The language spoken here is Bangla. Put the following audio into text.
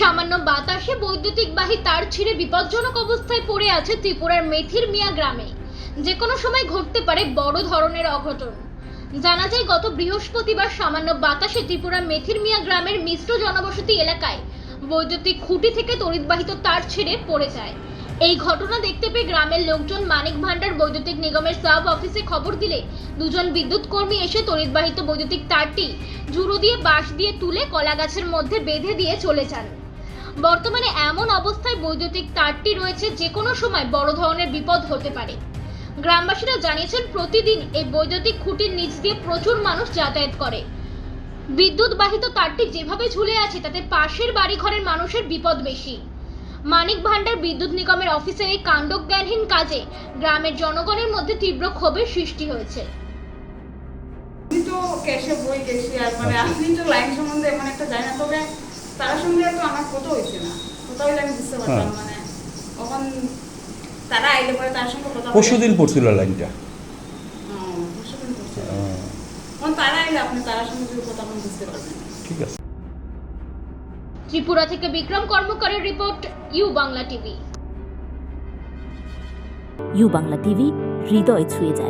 সামান্য বাতাসে বৈদ্যুতিক বাহী তার ছিঁড়ে বিপজ্জনক অবস্থায় পড়ে আছে ত্রিপুরার মেথির মিয়া গ্রামে। যে কোনো সময় ঘটতে পারে বড় ধরনের অঘটন। জানা যায়, গত বৃহস্পতিবার সামান্য বাতাসে ত্রিপুরা মেথির মিয়া গ্রামের মিশ্র জনবসতি এলাকায় বৈদ্যুতিক খুঁটি থেকে তড়িৎবাহিত তার ছিঁড়ে পড়ে যায়। এই ঘটনা দেখতে পেয়ে গ্রামের লোকজন মানিক ভান্ডার বৈদ্যুতিক নিগমের সাব অফিসে খবর দিলে দুজন বিদ্যুৎ কর্মী এসে তড়িৎবাহিত বৈদ্যুতিক তারটি জুড়ো দিয়ে বাঁশ দিয়ে তুলে কলা গাছের মধ্যে বেঁধে দিয়ে চলে যান। বর্তমানে এমন অবস্থায় বৈদ্যুতিক তারটি রয়েছে যে কোনো সময় বড় ধরনের বিপদ হতে পারে। গ্রামবাসীরা জানিয়েছেন, প্রতিদিন এই বৈদ্যুতিক খুঁটির নিচ দিয়ে প্রচুর মানুষ যাতায়াত করে। বিদ্যুৎ বাহিত তারটি যেভাবে ঝুলে আছে, তাতে পাশের বাড়ি ঘরের মানুষের বিপদ বেশি। মানিক ভান্ডার বিদ্যুৎ নিগমের অফিসের এই কাণ্ডজ্ঞানহীন কাজে গ্রামের জনগণের মধ্যে তীব্র ক্ষোভের সৃষ্টি হয়েছে। তো ক্যাশে বই গেছি আর মানে আপনি তো লাইন সম্বন্ধে এমন একটা জানি তবে সঙ্গে তো আমার কথা হয়েছে না। কথা হইলে আমি বুঝতে পারতাম হ্যাঁ। মানে তখন তারা আইলে পরে তার সঙ্গে কথা পরশুদিন পড়ছিল লাইনটা। হ্যাঁ, পরশুদিন পড়ছে। তারা আইলে আপনি তার সঙ্গে কথা বুঝতে পারবেন। ঠিক আছে। ত্রিপুরা থেকে Vikram কর্মকারের report U Bangla TV. U Bangla TV হৃদয় ছুঁয়ে যায়।